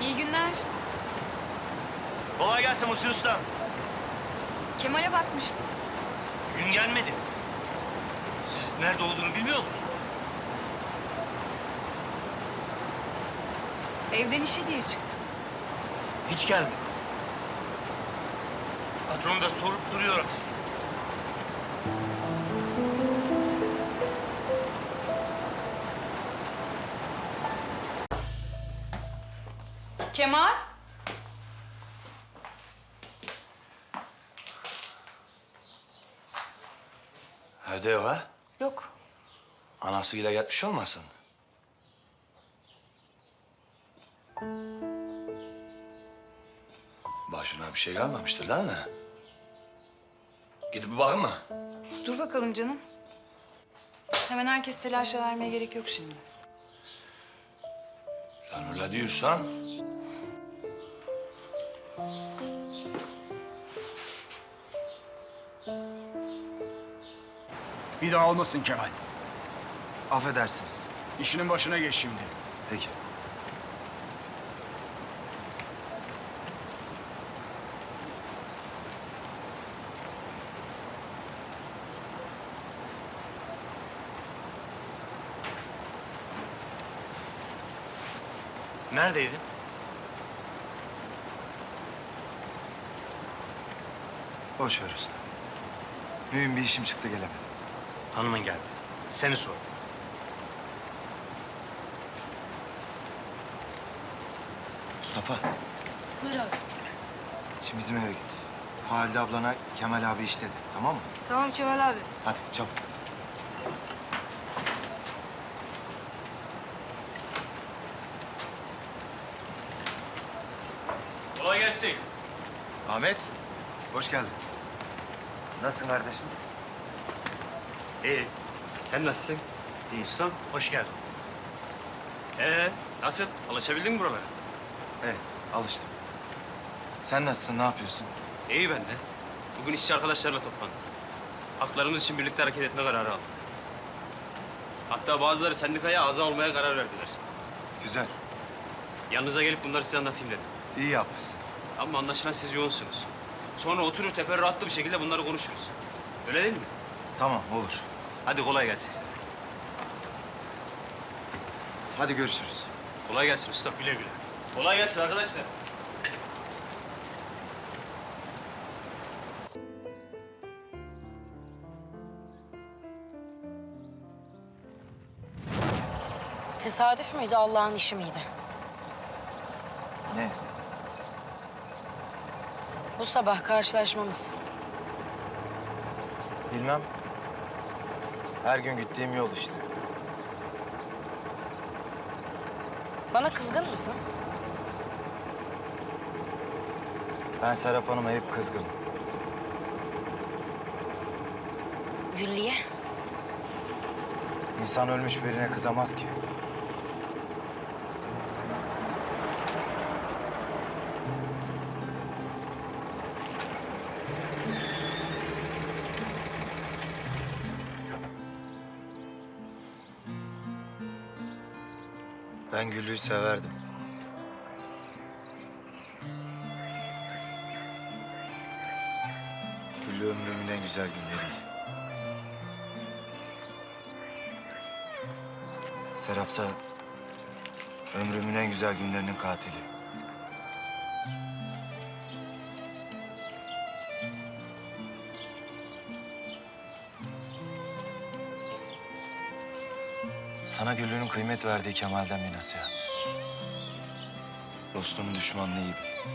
İyi günler. Kolay gelsin Musi Usta. Kemal'e bakmıştım. Gün gelmedi. Siz nerede olduğunu bilmiyor musunuz? Evden işe diye çıktım. Hiç gelmedi. Patron da sorup duruyor aksi. Kemal? Evde yok ha? Yok. Anasıyla gelmiş olmasın? Başına bir şey gelmemiştir lan ne? Gidip bir bakın mı? Dur bakalım canım. Hemen herkes telaşa vermeye gerek yok şimdi. Sen öyle diyorsan... Bir daha olmasın Kemal. Affedersiniz. İşinin başına geç şimdi. Peki. Neredeydin? Boş ver usta. Mühim bir işim çıktı gelemedim. Hanımın geldi. Seni sor. Mustafa, Buyur abi. şimdi bizim eve git. Halide ablana Kemal abi istedi, tamam mı? Tamam Kemal abi. Hadi çabuk. Kolay gelsin. Ahmet, hoş geldin. Nasılsın kardeşim? İyi. Sen nasılsın? İyi. Ustam hoş geldin. Ee, nasıl? Alışabildin mi buralara? Evet, alıştım. Sen nasılsın, ne yapıyorsun? İyi ben de. Bugün işçi arkadaşlarla toplandık. Haklarımız için birlikte hareket etme kararı aldık. Hatta bazıları sendikaya aza olmaya karar verdiler. Güzel, Yanınıza gelip bunları size anlatayım dedim. iyi yapmışsın. Ama anlaşılan siz yoğunsunuz. Sonra oturur teferruatlı bir şekilde bunları konuşuruz. Öyle değil mi? Tamam, olur. Hadi kolay gelsin size. Hadi görüşürüz. Kolay gelsin usta. Güle güle. Kolay gelsin arkadaşlar. Tesadüf müydü Allah'ın işi miydi? Bu sabah karşılaşmamız. Bilmem. Her gün gittiğim yol işte. Bana kızgın mısın? Ben Serap Hanım'a hep kızgınım. Güllü'ye. İnsan ölmüş birine kızamaz ki. Ben Güllü'yü severdim. Güllü ömrümün en güzel günleriydi. Serapsa ömrümün en güzel günlerinin katili. Sana Güllü'nün kıymet verdiği Kemal'den bir nasihat. Dostunun düşmanını iyi bil.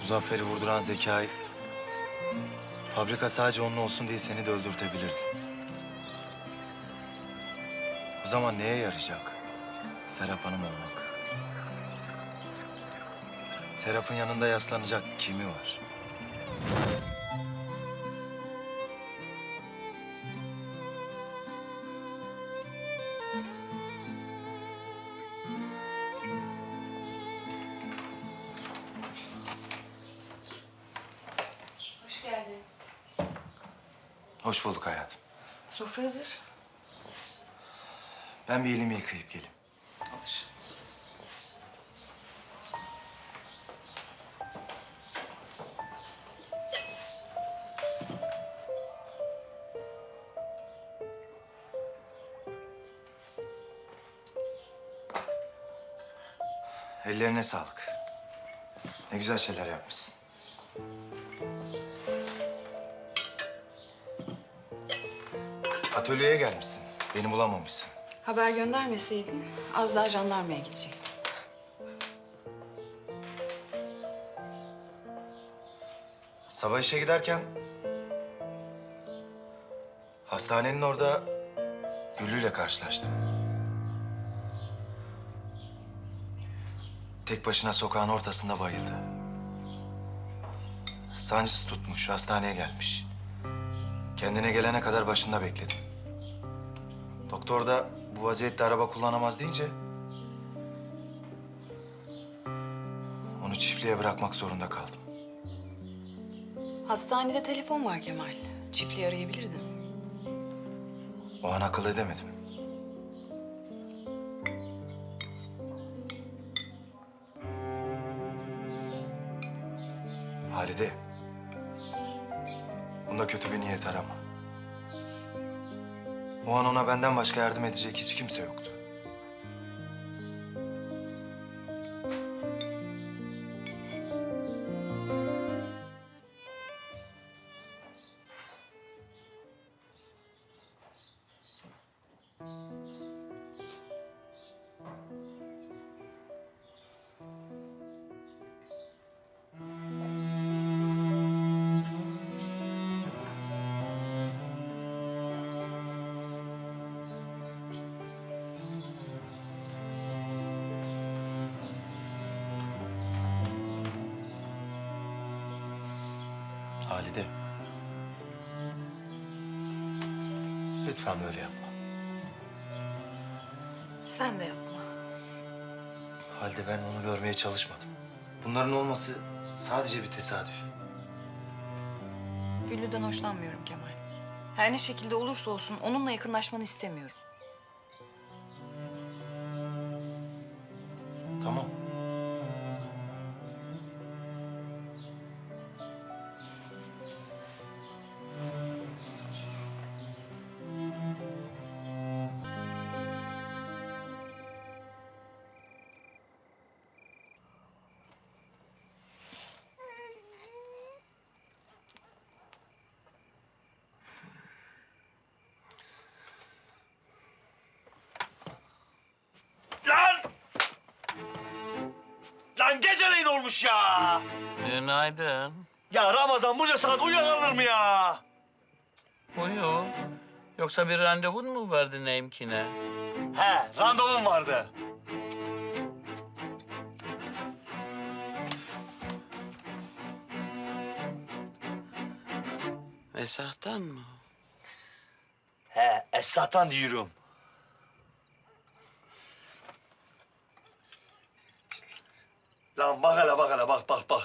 Muzaffer'i vurduran Zekai... ...fabrika sadece onun olsun diye seni de öldürtebilirdi. O zaman neye yarayacak Serap Hanım olmak? Serap'ın yanında yaslanacak kimi var? Hoş bulduk hayatım. Sofra hazır. Ben bir elimi yıkayıp geleyim. Alır. Ellerine sağlık. Ne güzel şeyler yapmışsın. Atölyeye gelmişsin. Beni bulamamışsın. Haber göndermeseydin az daha jandarmaya gidecektim. Sabah işe giderken... Hastanenin orada Güllü'yle karşılaştım. Tek başına sokağın ortasında bayıldı. Sancısı tutmuş, hastaneye gelmiş. Kendine gelene kadar başında bekledim. Doktor da bu vaziyette araba kullanamaz deyince... ...onu çiftliğe bırakmak zorunda kaldım. Hastanede telefon var Kemal. Çiftliği arayabilirdin. O an akıl edemedim. Halide. Bunda kötü bir niyet arama. O an ona benden başka yardım edecek hiç kimse yoktu. Halide. Lütfen böyle yapma. Sen de yapma. Halde ben onu görmeye çalışmadım. Bunların olması sadece bir tesadüf. Güllü'den hoşlanmıyorum Kemal. Her ne şekilde olursa olsun onunla yakınlaşmanı istemiyorum. Olmuş ya. Günaydın. Ya Ramazan bunca saat uyuyakalır mı ya? Uyu. Yoksa bir randevun mu vardı Nemkine? He, randevum vardı. Esahtan mı? He, Esat'tan diyorum. Lan bak hele bak hele bak bak bak.